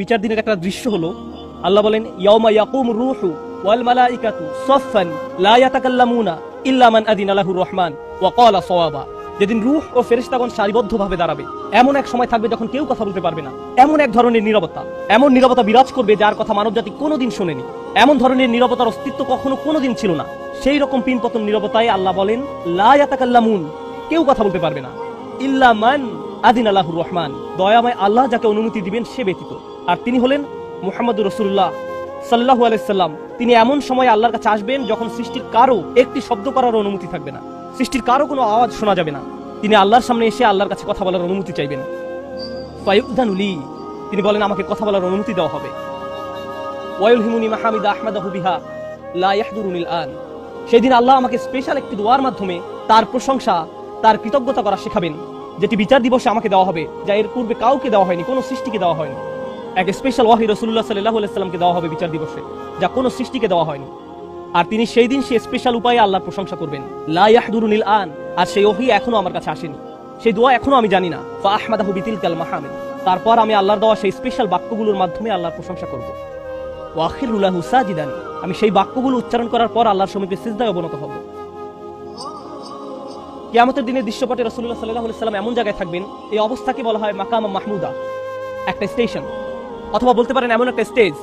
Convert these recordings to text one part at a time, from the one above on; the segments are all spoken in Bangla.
বিচার দিনের একটা দৃশ্য হলো। আল্লাহ বলেন, ইয়াউমা ইয়াকুম ওয়াল মালাইকাতু লা ইয়াতাকাল্লামুনা ইল্লা মান রহমান ওয়া ক্বালা সাওয়াবা। যেদিন ও ফেরেশতাগণ সারিবদ্ধভাবে দাঁড়াবে, এমন এক সময় থাকবে যখন কেউ কথা বলতে পারবে না। এমন এক ধরনের নীরবতা, এমন নীরবতা বিরাজ করবে যার কথা মানবজাতি কোনোদিন শোনেনি। এমন ধরনের নীরবতার অস্তিত্ব কখনো কোনোদিন ছিল না। সেই রকম পিনপতন নীরবতায় আল্লাহ বলেন, লা ইয়াতাকাল্লামুন, কেউ কথা বলতে পারবে না। ইল্লা মান আদিন আল্লাহুর রহমান। দয়াময় আল্লাহ যাকে অনুমতি দিবেন, সে ব্যতীত। আর তিনি হলেন মুহাম্মদুর রসুল্লাহ সাল্লাহু আলাইসাল্লাম তিনি এমন সময় আল্লাহর কাছে আসবেন যখন সৃষ্টির কারও একটি শব্দ করার অনুমতি থাকবে না। সৃষ্টির কারও কোনো আওয়াজ শোনা যাবে না। তিনি আল্লাহর সামনে এসে আল্লাহর কাছে কথা বলার অনুমতি চাইবেন। ফায়ুদানুলি তিনি বলেন, আমাকে কথা বলার অনুমতি দেওয়া হবে। ওয়াইল হিমুনি মাহমিদা আহমদাহু বিহা, লা ইয়াহদুরুনিল আন সেদিন আল্লাহ আমাকে স্পেশাল একটি দোয়ার মাধ্যমে তার প্রশংসা, তার কৃতজ্ঞতা করা শেখাবেন, যেটি বিচার দিবসে আমাকে দেওয়া হবে, যা এর পূর্বে কাউকে দেওয়া হয়নি, কোনো সৃষ্টিকে দেওয়া হয়নি। এক স্পেশাল ওয়াহি রসুল্লাহ সাল্লাহ সাল্লামকে দেওয়া হবে বিচার দিবসে, যা কোনো সৃষ্টিকে দেওয়া হয়নি। আর তিনি সেই দিন সে স্পেশাল উপায়ে আল্লাহর প্রশংসা করবেন। লা ইয়াহদুরুনিল আন, আর সেই ওহি এখনও আমার কাছে আসেনি। সেই দোয়া এখনও আমি জানি না। ফা আহমাদাহু বিতিল কাল মাহমিদ। তারপর আমি আল্লাহর দেওয়া সেই স্পেশাল বাক্যগুলোর মাধ্যমে আল্লাহর প্রশংসা করব। ওয়াখিরুল্লাহু সাজিদান, আমি সেই বাক্যগুলো উচ্চারণ করার পর আল্লাহর সমীপে সিজদায় অবনত হব। কিয়ামতের দিনের দৃশ্যপটে রসুল্লাহ সাল্লাহ সাল্লাম এমন জায়গায় থাকবেন, এই অবস্থাকে বলা হয় মাকামা মাহমুদা। একটা স্টেশন। অথবা বলতে পারেন এমন একটা স্টেজ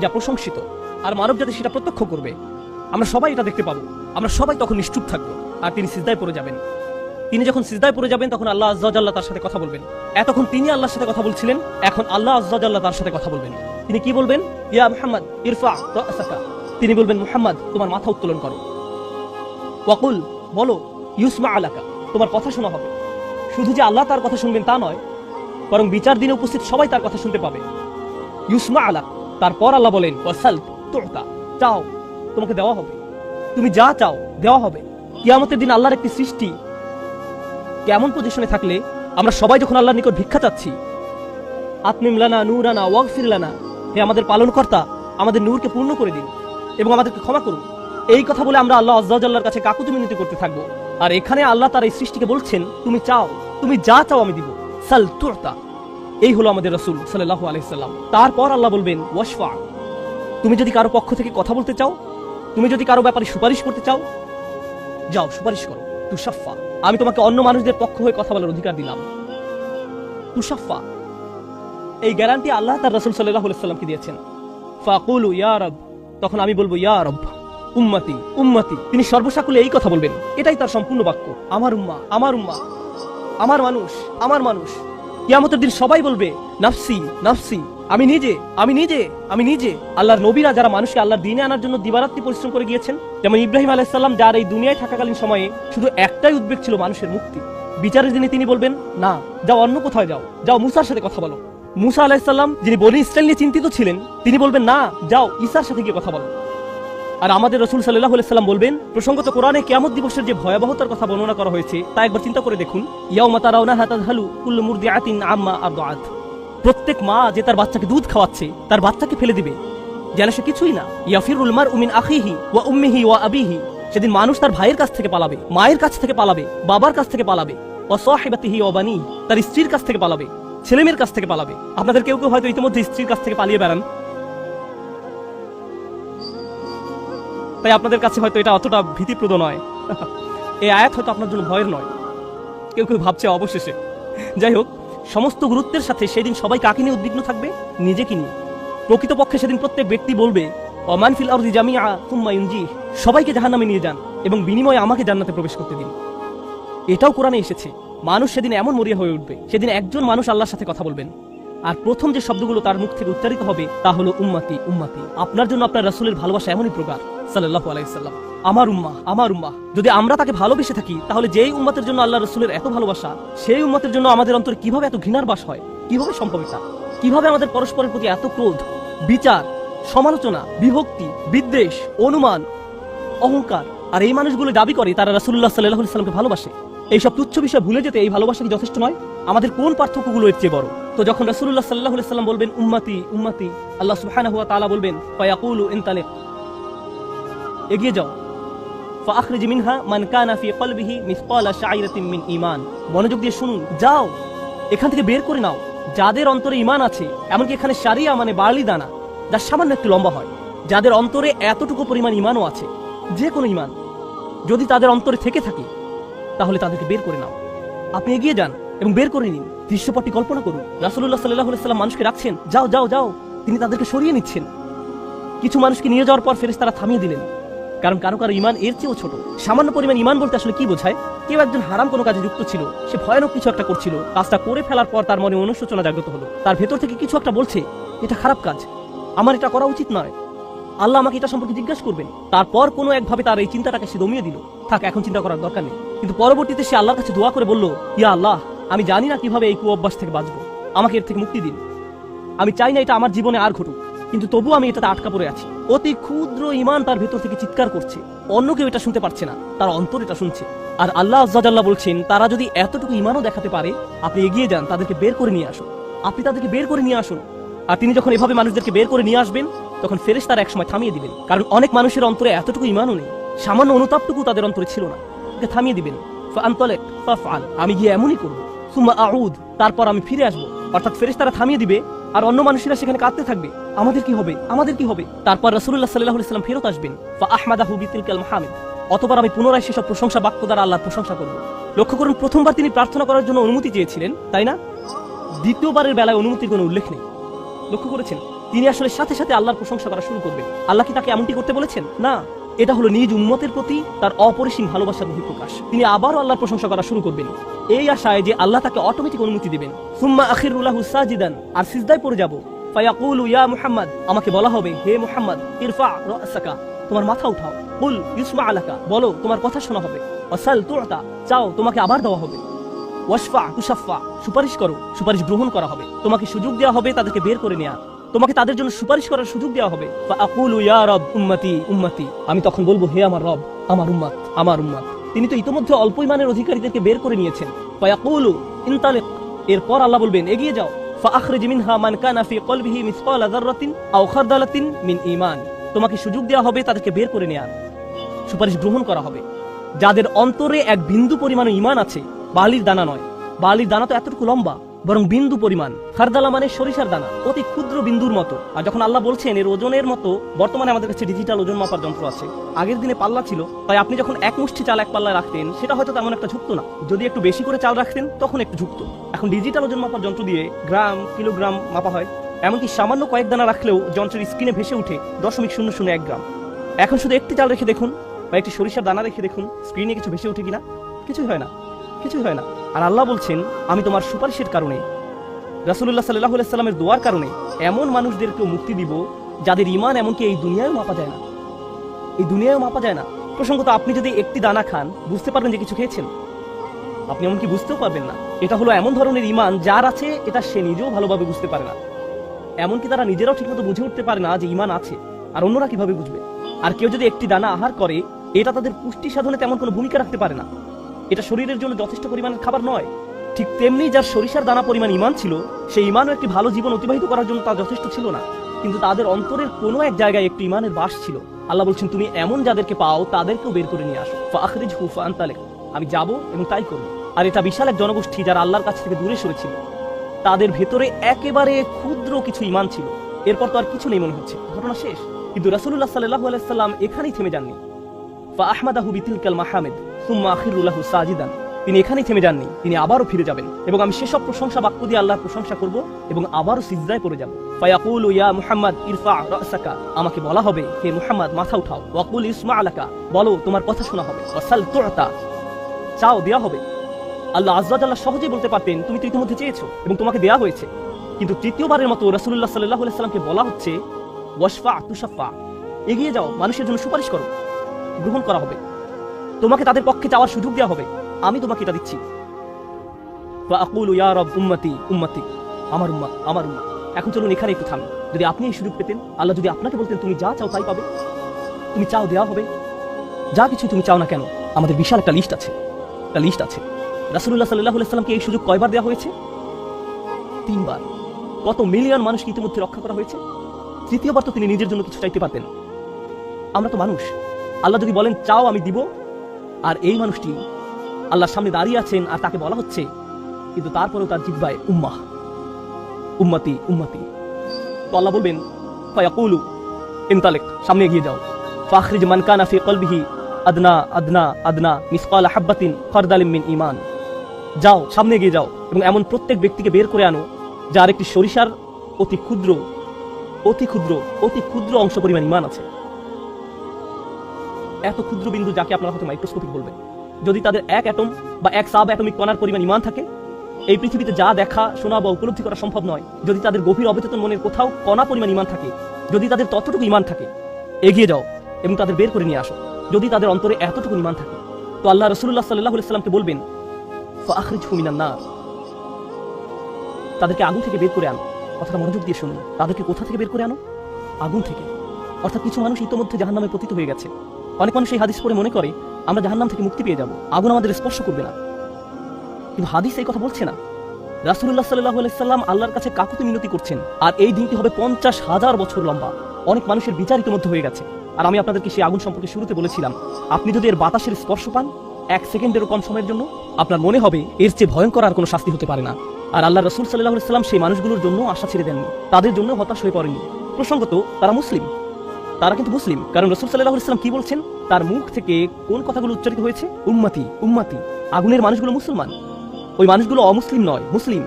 যা প্রশংসিত আর মানব জাতি সেটা প্রত্যক্ষ করবে। আমরা সবাই এটা দেখতে পাবো। আমরা সবাই তখন নিশ্চুপ থাকব। আর তিনি সিজদায় পড়ে যাবেন। তিনি যখন সিজদায় পড়ে যাবেন, তখন আল্লাহ আজ্লাহ তার সাথে কথা বলবেন। এতক্ষণ তিনি আল্লাহর সাথে কথা বলছিলেন, এখন আল্লাহ আজ্লাহ তার সাথে কথা বলবেন। তিনি কি বলবেন? ইয়া মুহাম্মদ, ইরফা রাসাকা তিনি বলবেন, মুহাম্মদ, তোমার মাথা উত্তোলন করো। ওয়াকুল, বলো, ইউসমা আলাকা, তোমার কথা শোনা হবে। শুধু যে আল্লাহ তার কথা শুনবেন তা নয়, বরং বিচার দিনে উপস্থিত সবাই তার কথা শুনতে পাবে। ইউসমা আলাক তারপর আল্লাহ বলেন চাও, তোমাকে দেওয়া হবে। তুমি যা চাও, দেওয়া হবে। কিয়ামতের দিন আল্লাহর একটি সৃষ্টি কেমন পজিশনে থাকলে, আমরা সবাই যখন আল্লাহর নিকট ভিক্ষা চাচ্ছি, আতমিম লানা নূরানা ওয়াগফির লানা হে আমাদের পালনকর্তা, আমাদের নূরকে পূর্ণ করে দিন এবং আমাদেরকে ক্ষমা করুন। এই কথা বলে আমরা আল্লাহ আজ্লাহর কাছে কাকুতি মিনতি করতে থাকব। আর এখানে আল্লাহ তার এই সৃষ্টিকে বলছেন, তুমি চাও, তুমি যা চাও আমি দিব। সাল তুরতা এই হলো আমাদের রসুল সাল্লাহ আলাইসাল্লাম তারপর আল্লাহ বলবেন, ওয়াশফা, তুমি যদি কারও পক্ষ থেকে কথা বলতে চাও, তুমি যদি কারও ব্যাপারে সুপারিশ করতে চাও, যাও, সুপারিশ করো। তুষাফা আমি তোমাকে অন্য মানুষদের পক্ষ হয়ে কথা বলার অধিকার দিলাম। তুষাফা এই গ্যারান্টি আল্লাহ তার রসুল সাল্লাহ সাল্লামকে দিয়েছেন। ফাকুলু, ইয়া রব, তখন আমি বলব, ইয়া রব, উম্মতি উম্মতি। তিনি সর্বসাকুলে এই কথা বলবেন। এটাই তার সম্পূর্ণ বাক্য। আমার উম্মা আমার উম্মা, আমার মানুষ আমার মানুষ। কিয়ামতের দিন সবাই বলবে, নাফসি নাফসি, আমি নিজে আমি নিজে আমি নিজে। আল্লাহর নবীরা যারা মানুষকে আল্লাহর দিনে আনার জন্য দিবারাত্রি পরিশ্রম করে গিয়েছেন, যেমন ইব্রাহিম আলাইসাল্লাম যার এই দুনিয়ায় থাকাকালীন সময়ে শুধু একটাই উদ্বেগ ছিল মানুষের মুক্তি। বিচারের দিনে তিনি বলবেন, না, যাও অন্য কোথায় যাও যাও মুসার সাথে কথা বলো। মুসা আলাইসাল্লাম যিনি বনি ইসরায়েল নিয়ে চিন্তিত ছিলেন, তিনি বলবেন, না, যাও ঈসার সাথে গিয়ে কথা বলো। আর আমাদের রসুল সাল্লাহ সাল্লাম বলবেন, প্রসঙ্গত কোরআনে কেমন দিবসের যে ভয়াবহতার কথা বর্ণনা করা হয়েছে, তা একবার চিন্তা করে দেখুন। ইয়াউমা তারাউনা হাতাদ হালু কুল্লু মুরদিআতিন আম্মা আরদাআত। প্রত্যেক মা যে তার বাচ্চাকে দুধ খাওয়াচ্ছে, তার বাচ্চাকে ফেলে দিবে। যেন সে কিছুই না। ইয়াফিরুল মার উমিন আখিহি ওয়া উম্মিহি ওয়া আবিহি। সেদিন মানুষ তার ভাইয়ের কাছ থেকে পালাবে, মায়ের কাছ থেকে পালাবে, বাবার কাছ থেকে পালাবে। ও সাহিবাতিহি ও তার স্ত্রীর কাছ থেকে পালাবে, ছেলেমেয়ের কাছ থেকে পালাবে। আপনাদের কেউ কেউ হয়তো ইতিমধ্যে স্ত্রীর কাছ থেকে পালিয়ে বেড়ান। তাই আপনাদের কাছে হয়তো এটা অতটা ভীতিপ্রদ নয়। এই আয়াত হয়তো আপনার জন্য ভয়ের নয়। কেউ কেউ ভাবছে অবশেষে। যাই হোক, সমস্ত গুরুত্বের সাথে সেদিন সবাই কাকে নিয়ে উদ্বিগ্ন থাকবে? নিজেকে নিয়ে। প্রকৃতপক্ষে সেদিন প্রত্যেক ব্যক্তি বলবে অমানফিল আরদি জামিয়া তুম্মা ইউনজি। সবাইকে জাহান্নামে নিয়ে যান এবং বিনিময়ে আমাকে জান্নাতে প্রবেশ করতে দিন। এটাও কোরআনে এসেছে, মানুষ সেদিন এমন মরিয়া হয়ে উঠবে, সেদিন একজন মানুষ আল্লাহর সাথে কথা বলবেন। আর প্রথম যে শব্দগুলো তার মুখ থেকে উচ্চারিত হবে, তা হলো উম্মাতি উম্মাতি। আপনার জন্য আপনার রাসূলের ভালোবাসা এমনই প্রকার সাল্লাল্লাহু আলাইহি সাল্লাম। আমার উম্মা আমার উম্মা, যদি আমরা তাকে ভালোবেসে থাকি, তাহলে যেই উম্মাতের জন্য আল্লাহ রসুলের এত ভালোবাসা, সেই উম্মাতের জন্য আমাদের অন্তরে কীভাবে এত ঘৃণার বাস হয়? কীভাবে সম্ভব এটা? কীভাবে আমাদের পরস্পরের প্রতি এত ক্রোধ, বিচার, সমালোচনা, বিভক্তি, বিদ্বেষ, অনুমান, অহংকার, আর এই মানুষগুলো দাবি করে তারা রাসুল্লাহ সাল্লাহ সাল্লামকে ভালোবাসে? এইসব তুচ্ছ বিষয় ভুলে যেতে এই ভালোবাসা কি যথেষ্ট নয়? আমাদের কোন পার্থক্যগুলো এর চেয়ে বড়? তো যখন রাসুল্লাহ সাল্লাহ সাল্লাম বলবেন, উম্মাতি উম্মাতি, আল্লাহ সুবহানাহু ওয়া তাআলা বলবেন, ফায়াকুলু ইনতালিক। এগিয়ে যাও। ফাখরিজ মিনহা মান কানা ফি কলবিহি মিন ঈমান। মনোযোগ দিয়ে শুনুন, যাও, এখান থেকে বের করে নাও। যাদের অন্তরে ইমান আছে, এমনকি এখানে সারিয়া মানে বার্লি দানা, যা সামান্য একটু লম্বা হয়। যাদের অন্তরে এতটুকু পরিমাণ ইমানও আছে যে কোনো ইমান যদি তাদের অন্তরে থেকে থাকে, তাহলে তাদেরকে বের করে নাও। আপনি এগিয়ে যান এবং বের করে নিন। দৃশ্যপটটি কল্পনা করুন। রাসুল্লাহ সাল্লাহ সাল্লাম মানুষকে রাখছেন যাও যাও যাও, তিনি তাদেরকে সরিয়ে নিচ্ছেন। কিছু মানুষকে নিয়ে যাওয়ার পর ফেরেস তারা থামিয়ে দিলেন। কারণ কারও কারও ইমান এর চেয়েও ছোট। সামান্য পরিমাণ ইমান বলতে আসলে কি বোঝায়? কেউ একজন হারাম কোনো কাজে যুক্ত ছিল, সে ভয়ানক কিছু একটা করছিল, কাজটা করে ফেলার পর তার মনে অনুশোচনা জাগ্রত হলো। তার ভেতর থেকে কিছু একটা বলছে, এটা খারাপ কাজ। আমার এটা করা উচিত নয়। আল্লাহ আমাকে এটা সম্পর্কে জিজ্ঞাসা করবেন। তারপর কোনো একভাবে তার এই চিন্তাটাকে সে দমিয়ে দিল। থাক, এখন চিন্তা করার দরকার নেই। কিন্তু পরবর্তীতে সে আল্লাহর কাছে দোয়া করে বলল, ইয়া আল্লাহ, আমি জানি না কীভাবে এই কুঅভ্যাস থেকে বাঁচবো। আমাকে এর থেকে মুক্তি দিন। আমি চাই না এটা আমার জীবনে আর ঘটুক। কিন্তু তবু আমি এটাতে আটকা পড়ে আছি। অতি ক্ষুদ্র ইমান তার ভেতর থেকে চিৎকার করছে। অন্য কেউ এটা শুনতে পারছে না, তার অন্তর এটা শুনছে। আর আল্লাহ আজ্লাহ বলছেন, তারা যদি এতটুকু ইমানও দেখাতে পারে, আপনি এগিয়ে যান, তাদেরকে বের করে নিয়ে আসুন। আপনি তাদেরকে বের করে নিয়ে আসুন। আর তিনি যখন এভাবে মানুষদেরকে বের করে নিয়ে আসবেন, তখন ফেরেশ তার একসময় থামিয়ে দিবেন। কারণ অনেক মানুষের অন্তরে এতটুকু ইমানও নেই। সামান্য অনুতাপটুকু তাদের অন্তরে ছিল না। ওকে থামিয়ে দিবেন। আমি গিয়ে এমনই করব। তারপর আমি ফিরে আসব। অর্থাৎ ফেরেশ তারা থামিয়ে দিবে, আর অন্য মানুষেরা সেখানে কাঁদতে থাকবে। আমাদের কি হবে? আমাদের কি হবে? তারপর রাসূলুল্লাহ সাল্লাল্লাহু আলাইহি সাল্লাম ফেরত আসবেন। ফা আহমাদাহু বিতিলকাল মাহামিদ। অতবার আমি পুনরায় সেসব প্রশংসা বাক্য দ্বারা আল্লাহর প্রশংসা করব। লক্ষ্য করুন, প্রথমবার তিনি প্রার্থনা করার জন্য অনুমতি চেয়েছিলেন, তাই না? দ্বিতীয়বারের বেলায় অনুমতির কোনো উল্লেখ নেই। লক্ষ্য করেছেন? তিনি আসলে সাথে সাথে আল্লাহর প্রশংসা করা শুরু করবেন। আল্লাহ কি তাকে এমনটি করতে বলেছেন? না। এটা হলো নিজ উম্মতের প্রতি তার অপরিসীম ভালোবাসার বহিঃপ্রকাশ। তিনি আবারও আল্লাহর প্রশংসা করা শুরু করবেন। এই আশায় যে আল্লাহ তাকে অটোমেটিক অনুমতি দিবেন। সুম্মা আখিরুল্লাহু সাজিদান। আর সিজদায় পড়ে যাব। ফায়াকুলু, ইয়া মুহাম্মদ, আমাকে বলা হবে, হে মুহাম্মদ, ইরফা রাসাকা, তোমার মাথা উঠাও। কুল ইসমা আলাকা বলো, তোমার কথা শোনা হবে। ওয়াসাল তুআতা চাও, তোমাকে আবার দেওয়া হবে। ওয়াশফা তুষাফা সুপারিশ করো, সুপারিশ গ্রহণ করা হবে। তোমাকে সুযোগ দেওয়া হবে তাদেরকে বের করে নেওয়া তোমাকে তাদের জন্য সুপারিশ করার সুযোগ দেওয়া হবে। ইয়া রব, উম্মতি উম্মতি। আমি তখন বলব, হে আমার রব, আমার উম্মত আমার উম্মত। তিনি তো ইতোমধ্যে অল্প ইমানের অধিকারীদেরকে বের করে নিয়েছেন। ফায়াকুলু, ইনতালিক। এরপর আল্লাহ বলবেন, এগিয়ে যাও। ফাআখরিজ মিনহা মান কানা ফি কলবিহি মিসকালা যাররাতিন আও খারদালাতিন মিন ঈমান তোমাকে সুযোগ দেওয়া হবে, তাদেরকে বের করে নেয়ার সুপারিশ গ্রহণ করা হবে। যাদের অন্তরে এক বিন্দু পরিমাণ ইমান আছে, বালির দানা নয়। বালির দানা তো এতটুকু লম্বা। বরং বিন্দু পরিমাণ। খারদালা মানে সরিষার দানা, অতি ক্ষুদ্র বিন্দুর মতো। আর যখন আল্লাহ বলছেন, এর ওজনের মতো, বর্তমানে আমাদের কাছে ডিজিটাল ওজন মাপার যন্ত্র আছে। আগের দিনে পাল্লা ছিল, তাই আপনি যখন এক মুষ্টি চাল এক পাল্লায় রাখতেন, সেটা হয়তো তেমন একটা ঝুঁকতো না। যদি একটু বেশি করে চাল রাখতেন, তখন একটু ঝুঁকতো। এখন ডিজিটাল ওজন মাপার যন্ত্র দিয়ে গ্রাম, কিলোগ্রাম মাপা হয়। এমনকি সামান্য কয়েক দানা রাখলেও যন্ত্রের স্ক্রিনে ভেসে উঠে দশমিক শূন্য শূন্য এক গ্রাম। এখন শুধু একটি চাল রেখে দেখুন, বা একটি সরিষার দানা রেখে দেখুন, স্ক্রিনে কিছু ভেসে উঠে কিনা? কিছুই হয় না। কিছুই হয় না। আর আল্লাহ বলছেন, আমি তোমার সুপারিশের কারণে রাসুল্লাহ সাল্লাহ সাল্লামের দোয়ার কারণে এমন মানুষদেরকেও মুক্তি দিব যাদের ইমান এমনকি এই দুনিয়ায় মাপা যায় না। এই দুনিয়ায় মাপা যায় না। প্রসঙ্গত, আপনি যদি একটি দানা খান, বুঝতে পারবেন যে কিছু খেয়েছেন। আপনি এমনকি বুঝতেও পারবেন না। এটা হলো এমন ধরনের ইমান যার আছে, এটা সে নিজেও ভালোভাবে বুঝতে পারে না। এমনকি তারা নিজেরাও ঠিকমতো বুঝে উঠতে পারে না যে ইমান আছে, আর অন্যরা কীভাবে বুঝবে? আর কেউ যদি একটি দানা আহার করে, এটা তাদের পুষ্টি সাধনে তেমন কোনো ভূমিকা রাখতে পারে না। এটা শরীরের জন্য যথেষ্ট পরিমাণের খাবার নয়। ঠিক তেমনি যার সরিষার দানা পরিমাণ ইমান ছিল সেই ইমানও একটি ভালো জীবন অতিবাহিত করার জন্য তা যথেষ্ট ছিল না। কিন্তু তাদের অন্তরের কোনো এক জায়গায় একটি ইমানের বাস ছিল। আল্লাহ বলছেন, তুমি এমন যাদেরকে পাও, তাদেরকেও বের করে নিয়ে আসো। ফাখরিজ হুফা আন্তালেক আমি যাব এবং তাই করব। আর এটা বিশাল এক জনগোষ্ঠী যারা আল্লাহর কাছ থেকে দূরে সরেছিল। তাদের ভেতরে একেবারে ক্ষুদ্র কিছু ইমান ছিল। এরপর তো আর কিছু নেই মনে হচ্ছে। ঘটনা শেষ। কিন্তু রাসূলুল্লাহ সাল্লাল্লাহু আলাইহি সাল্লাম এখানেই থেমে যাননি। ফা আহমাদাহু বিতিলকাল মাহমিদ। সুম্মা সাজিদান। তিনি এখানেই থেমে যাননি, তিনি আবারও ফিরে যাবেন। এবং আমি সেসব প্রশংসা বাক্য দিয়ে আল্লাহর প্রশংসা করব এবং আবারও সিজদায় পড়ে যাব। আমাকে বলা হবে, হে মুহাম্মদ, মাথা উঠাও। ওয়াকুল ইসমা আলাকা। বলো, তোমার কথা শোনা হবে। চাও, দেয়া হবে। আল্লাহ আজ্লাহ সহজেই বলতে পারতেন, তুমি তো ইতিমধ্যে চেয়েছো এবং তোমাকে দেয়া হয়েছে। কিন্তু তৃতীয়বারের মতো রাসূলুল্লাহ সাল্লাল্লাহু আলাইহি সাল্লামকে বলা হচ্ছে, ওয়াশফা তুশাফা এগিয়ে যাও, মানুষের জন্য সুপারিশ করো। গ্রহণ করা হবে। তোমাকে তাদের পক্ষে চাওয়ার সুযোগ দেওয়া হবে। আমি তোমাকে এটা দিচ্ছি। আমার উম্মত আমার উম্মত। এখন চলুন এখানে একটু থামি। যদি আপনি এই সুযোগ পেতেন, আল্লাহ যদি আপনাকে বলতেন, তুমি যা চাও তাই পাবে। তুমি চাও দেওয়া হবে। যা কিছু তুমি চাও না কেন, আমাদের বিশাল একটা লিস্ট আছে। একটা লিস্ট আছে। রাসূলুল্লাহ সাল্লাল্লাহু আলাইহি সাল্লামকে এই সুযোগ কয়বার দেওয়া হয়েছে? তিনবার। কত মিলিয়ন মানুষকে ইতিমধ্যে রক্ষা করা হয়েছে? তৃতীয়বার তো তিনি নিজের জন্য কিছু চাইতে পারতেন। আমরা তো মানুষ। আল্লাহ যদি বলেন, চাও, আমি দিব। আর এই মানুষটি আল্লাহর সামনে দাঁড়িয়ে আছেন আর তাকে বলা হচ্ছে, কিন্তু তারপরেও তার জিব্বায় উম্মাহ। উম্মতি উম্মতি। তো আল্লাহ বলবেন, ফায়াকুলু ইনতালিক সামনে এগিয়ে যাও। ফাখরিজ মান কানা ফি কলবিহি আদনা আদনা আদনা, মিসকাল হাব্বাতিন খরদালিম মিন ইমান যাও, সামনে এগিয়ে যাও এবং এমন প্রত্যেক ব্যক্তিকে বের করে আনো, যার একটি সরিষার অতি ক্ষুদ্র অতি ক্ষুদ্র অতি ক্ষুদ্র অংশ পরিমাণ ইমান আছে। এত ক্ষুদ্র বিন্দু যাকে আপনারা হয়তো মাইক্রোস্কোপিক বলবেন যদি তাদের এক অ্যাটম বা এক সাব অ্যাটমিক কণার পরিমাণ ইমান থাকে, এই পৃথিবীতে যা দেখা, শোনা বা উপলব্ধি করা সম্ভব নয়। যদি তাদের গভীর অবচেতন মনের কোথাও কণা পরিমাণ ইমান থাকে, যদি তাদের ততটুকু ইমান থাকে, এগিয়ে যাও এবং তাদের বের করে নিয়ে আসো। যদি তাদের অন্তরে এতটুকু ইমান থাকে, তো আল্লাহ রসুল্লাহ সাল্লাহ সাল্লামকে বলবেন তাদেরকে আগুন থেকে বের করে আনো। কথাটা মনোযোগ দিয়ে শুনুন। তাদেরকে কোথা থেকে বের করে আনো? আগুন থেকে। অর্থাৎ কিছু মানুষ ইতোমধ্যে জাহান নামে পতিত হয়ে গেছে। অনেক মানুষ এই হাদিস পড়ে মনে করে, আমরা জাহান্নাম থেকে মুক্তি পেয়ে যাব। আগুন আমাদের স্পর্শ করবে না। কিন্তু হাদিস এই কথা বলছে না। রাসুল্লাহ সাল্লাহ আলাইসাল্লাম আল্লাহর কাছে কাকুতি মিনতি করছেন, আর এই দিনটি হবে পঞ্চাশ হাজার বছর লম্বা। অনেক মানুষের বিচার ইতিমধ্যে হয়ে গেছে। আর আমি আপনাদেরকে সেই আগুন সম্পর্কে শুরুতে বলেছিলাম, আপনি যদি এর বাতাসের স্পর্শ পান, এক সেকেন্ডেরও কম সময়ের জন্য, আপনার মনে হবে এর চেয়ে ভয়ঙ্কর আর কোনো শাস্তি হতে পারে না। আর আল্লাহ রসুল সাল্লাহ সাল্লাম সেই মানুষগুলোর জন্য আশা ছেড়ে দেননি। তাদের জন্য হতাশ হয়ে পড়েনি প্রসঙ্গত, তারা মুসলিম। তারা কিন্তু মুসলিম। কারণ রসুল সাল্লাহ ইসলাম কি বলছেন? তার মুখ থেকে কোন কথাগুলো উচ্চারিত হয়েছে? উম্মাতি উম্মাতি। আগুনের মানুষগুলো মুসলমান। ওই মানুষগুলো অমুসলিম নয়, মুসলিম।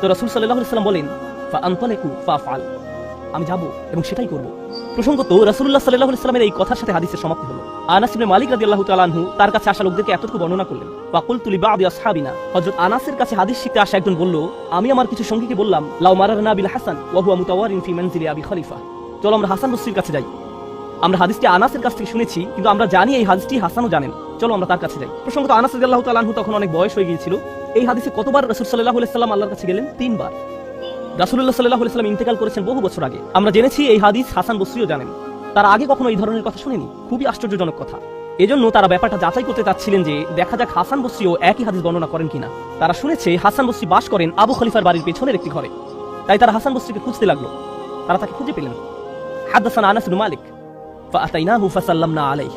তো রসুল সাল্লাহ ইসলাম বলেন ফা আন্তলেকু ফা ফাল আমি যাব এবং সেটাই করব। প্রসঙ্গত রসুল্লাহ সাল্লাহ ইসলামের এই কথার সাথে হাদিসের সমাপ্তি হলো। আনাস ইবনে মালিক রাদিয়াল্লাহু তাআলা আনহু তার কাছে আসা লোকদেরকে এতটুকু বর্ণনা করলেন ফাকুল তুলি বাদি আসহাবিনা। হযরত আনাসের কাছে হাদিস শিখতে আসা একজন বলল, আমি আমার কিছু সঙ্গীকে বললাম, লাউ মারারনা বিল হাসান, ওয়া হুয়া মুতাওয়ারিন ফি আবি খলিফা। চলো আমরা হাসান বসরির কাছে যাই। আমরা হাদিসটি আনাসের কাছ থেকে শুনেছি, কিন্তু আমরা জানি এই হাদিসটি হাসানও জানেন। চলো আমরা তার কাছে যাই। প্রসঙ্গত আনাস রাদিয়াল্লাহু তাআলা আনহু তখন অনেক বয়স হয়ে গিয়েছিল। এই হাদিসে কতবার রাসূল আলাইহি সাল্লাম আল্লাহর কাছে গেলেন? তিনবার। রাসূলুল্লাহ সাল্লাল্লাহু আলাইহি সাল্লাম ইন্তেকাল করেছেন বহু বছর আগে। আমরা জেনেছি এই হাদিস হাসান বসরিও জানেন। তার আগে কখনো এই ধরনের কথা শুনেনি? খুবই আশ্চর্যজনক কথা। এজন্য তারা ব্যাপারটা যাচাই করতে চাচ্ছিলেন যে দেখা যাক হাসান বসরিও একই হাদিস বর্ণনা করেন কিনা। তারা শুনেছে হাসান বসরি বাস করেন আবু খলিফার বাড়ির পেছনের একটি ঘরে। তাই তারা হাসান বসরিকে খুঁজতে লাগল। তারা তাকে খুঁজে পেলেন। আনাস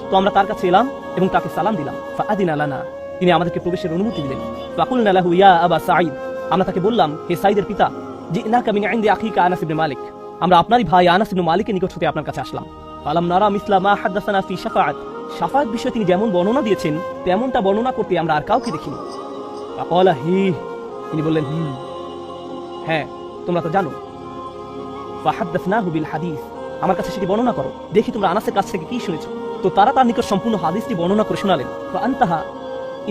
তো আমরা তার কাছে এলাম এবং তাকে সালাম দিলাম। তিনি আমাদেরকে প্রবেশের অনুমতি দিলেন। ইয়া আবা সাঈদ। আমরা তাকে বললাম, হে সাঈদের পিতা, জিনাকা মিন ইনদি আখিকা আনাস ইবনে মালিক। আমরা আপনারই ভাই আনাস ইবনে মালিকের নিকট হতে আপনার কাছে আসলাম। নারা মিসলা মা হাদাসানা ফি শাফাআত। শাফাআত বিষয়ে তিনি যেমন বর্ণনা দিয়েছেন, তেমনটা বর্ণনা করতে আমরা আর কাউকে দেখিনি। ফাকালা, হি। তিনি বললেন, হুম। হ্যাঁ তোমরা তো জানো। ফাহাদ্দাসনাহু বিল হাদিস। আমার কাছে সেটি বর্ণনা করো। দেখি তোমরা আনাসের কাছ থেকে কি শুনেছো। তো তারা তার নিকট সম্পূর্ণ হাদিসটি বর্ণনা করে শোনালেন। আনতাহা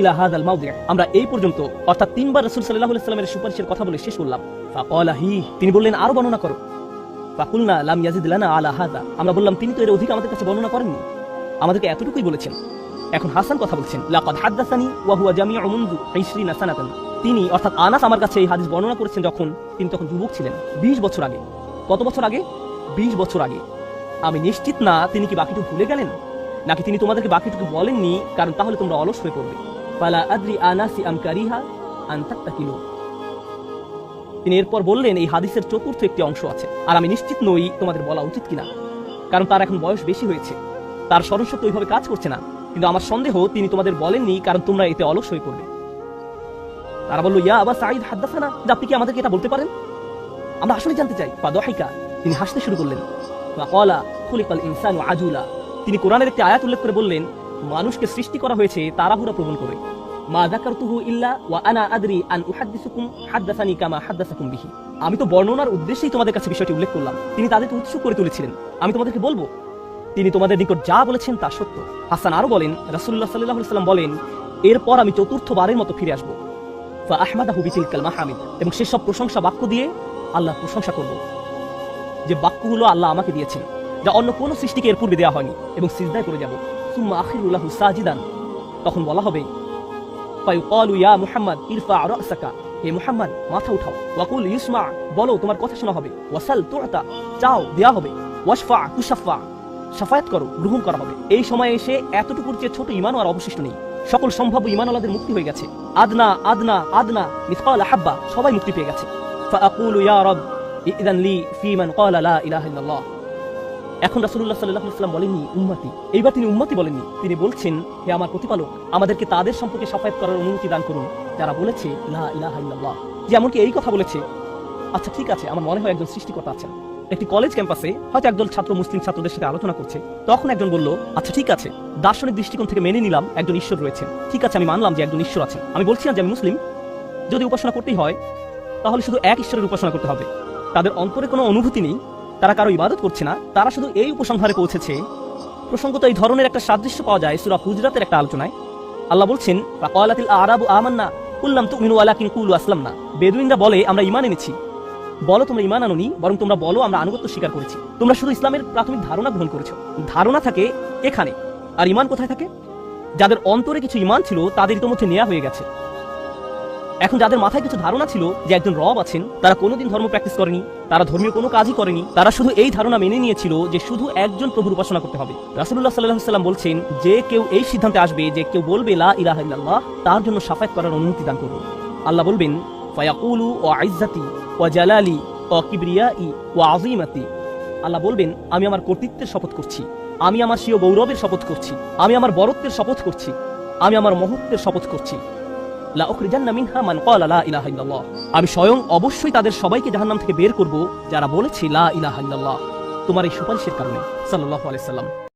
ইলা হাদাল মাউদিয়া আমরা এই পর্যন্ত, অর্থাৎ তিনবার রাসূল আলাইহি সাল্লামের সুপারিশের কথা বলে শেষ করলাম। ফাকালা হি, তিনি বললেন, আরও বর্ণনা করো। ফাকুলনা লাম ইয়াজিদ আলা হাদা। আমরা বললাম, তিনি তো এর অধিক আমাদের কাছে বর্ণনা করেননি। আমাদেরকে এতটুকুই বলেছেন। এখন হাসান কথা বলছেন, লাকাদ হাদাসানি ওয়া হুয়া জামিউ মুনযু 20 সানাতান। তিনি, অর্থাৎ আনাস আমার কাছে এই হাদিস বর্ণনা করেছেন যখন তিনি তখন যুবক ছিলেন 20 বছর আগে। কত বছর আগে? 20 বছর আগে। আমি নিশ্চিত না তিনি কি বাকিটুকু ভুলে গেলেন? নাকি তিনি তোমাদেরকে বাকিটুকু বলেননি, কারণ তাহলে তোমরা অলস হয়ে পড়বে। ফালা আদ্রি আনাসি আম কারিহা আন তাত্তাকিলু। তিনি এরপর বললেন, এই হাদিসের চতুর্থ একটি অংশ আছে, আর আমি নিশ্চিত নই তোমাদের বলা উচিত কিনা। কারণ তার এখন বয়স বেশি হয়েছে। তার স্মরণশক্তি ওইভাবে কাজ করছে না। কিন্তু আমার সন্দেহ, তিনি তোমাদের বলেননি, কারণ তোমরা এতে অলস হয়ে পড়বে। তারা বলল, ইয়া আবার সাঈদ হাদ্দাসানা যে আপনি কি আমাদেরকে এটা বলতে পারেন? আমরা আসলে জানতে চাই বা দহাইকা তিনি হাসতে শুরু করলেন। ইনসানু আজুলা। তিনি কোরআনের একটি আয়াত উল্লেখ করে বললেন, মানুষকে সৃষ্টি করা হয়েছে, তাড়াহুড়া প্রবণ করে। আমি তো বর্ণনার উদ্দেশ্যেই তোমাদের কাছে বিষয়টি উল্লেখ করলাম। তিনি তাদেরকে উৎসুক করে তুলেছিলেন। আমি তোমাদেরকে বলব, তিনি তোমাদের নিকট যা বলেছেন তা সত্য। হাসান আরও বলেন, রাসূলুল্লাহ সাল্লাল্লাহু আলাইহি সাল্লাম বলেন, এরপর আমি চতুর্থবারের মতো ফিরে আসব। ফা আহমাদাহু বিতিলকাল মাহামিদ। এবং সেসব প্রশংসা বাক্য দিয়ে আল্লাহ প্রশংসা করব। যে বাক্যগুলো আল্লাহ আমাকে দিয়েছেন, যা অন্য কোনো সৃষ্টিকে এর পূর্বে দেওয়া হয়নি, এবং সিজদায় করে যাব। সুম্মা আখিরুল্লাহু সাজিদান। তখন বলা হবে মুহাম্মদ, ইরফা হে মুহাম্মদ, মাথা উঠাও। ওয়াকুল ইউসমা, বলো, তোমার কথা শোনা হবে। ওয়াসাল চাও, দেয়া হবে। ওয়াশফা সাফায়াত করো, গ্রহণ করা হবে। এই সময়ে এসে এতটুকুর চেয়ে ছোট ইমানও আর অবশিষ্ট নেই। সকল সম্ভাব্য ইমানওয়ালাদের মুক্তি হয়ে গেছে। আদনা আদনা আদনা সবাই মুক্তি পেয়ে গেছে। ইয়া রব ইদান লি ফি মান ক্বালা লা ইলাহা এখন বলেননি এইবার তিনি বলেননি। তিনি বলছেন, হে আমার প্রতিপালক, আমাদেরকে তাদের সম্পর্কে সাফায়াত করার অনুমতি দান করুন। যারা বলেছে, লা ইলাহা ইল্লাল্লাহ। যেমনকি এই কথা বলেছে আচ্ছা ঠিক আছে, আমার মনে হয় একজন সৃষ্টিকর্তা আছেন। একটি কলেজ ক্যাম্পাসে হয়তো একদল ছাত্র, মুসলিম ছাত্রদের সাথে আলোচনা করছে। তখন একজন বলল আচ্ছা ঠিক আছে, দার্শনিক দৃষ্টিকোণ থেকে মেনে নিলাম একজন ঈশ্বর রয়েছেন। ঠিক আছে, আমি মানলাম যে একজন ঈশ্বর আছেন। আমি বলছি না যে আমি মুসলিম। যদি উপাসনা করতেই হয়, তাহলে শুধু এক ঈশ্বরের উপাসনা করতে হবে। তাদের অন্তরে কোনো অনুভূতি নেই, তারা কারও ইবাদত করছে না, তারা শুধু এই উপসংহারে পৌঁছেছে। প্রসঙ্গত এই ধরনের একটা সাদৃশ্য পাওয়া যায় সুরা হুজরাতের একটা আলোচনায়। আল্লাহ বলছেন আরাবু আমান্না কুল্লাম তুমিনু ওয়ালাকিন কুলু আসলাম না বেদুইনরা বলে, আমরা ঈমান এনেছি। বলো তোমরা ইমান আনোনি, বরং তোমরা বলো আমরা আনুগত্য স্বীকার করেছি। তোমরা শুধু ইসলামের প্রাথমিক ধারণা গ্রহণ করেছ। ধারণা থাকে এখানে। আর ইমান কোথায় থাকে? যাদের অন্তরে কিছু ইমান ছিল, তাদের ইতোমধ্যে নেওয়া হয়ে গেছে। এখন যাদের মাথায় কিছু ধারণা ছিল যে একজন রব আছেন, তারা কোনোদিন ধর্ম প্র্যাকটিস করেনি, তারা ধর্মীয় কোনো কাজই করেনি, তারা শুধু এই ধারণা মেনে নিয়েছিল যে শুধু একজন প্রভুর উপাসনা করতে হবে। রাসুল্লাহ সাল্লাহ সাল্লাম বলছেন, যে কেউ এই সিদ্ধান্তে আসবে, যে কেউ বলবে, লা ইলাহা ইল্লাল্লাহ, তার জন্য সাফায়াত করার অনুমতি দান করুন। আল্লাহ বলবেন, ফায়াকুলু ও আইজাতি ও জালালি ও কিবরিয়াই ও আজিমাতি আল্লাহ বলবেন, আমি আমার কর্তৃত্বের শপথ করছি, আমি আমার স্বীয় গৌরবের শপথ করছি, আমি আমার বরত্বের শপথ করছি, আমি আমার মহত্বের শপথ করছি। আমি স্বয়ং অবশ্যই তাদের সবাইকে জাহান্নাম থেকে বের করব যারা বলেছি লা ইলাহা তোমার এই সুপারিশের কারণে সাল্লাহ আলাইহি সাল্লাম।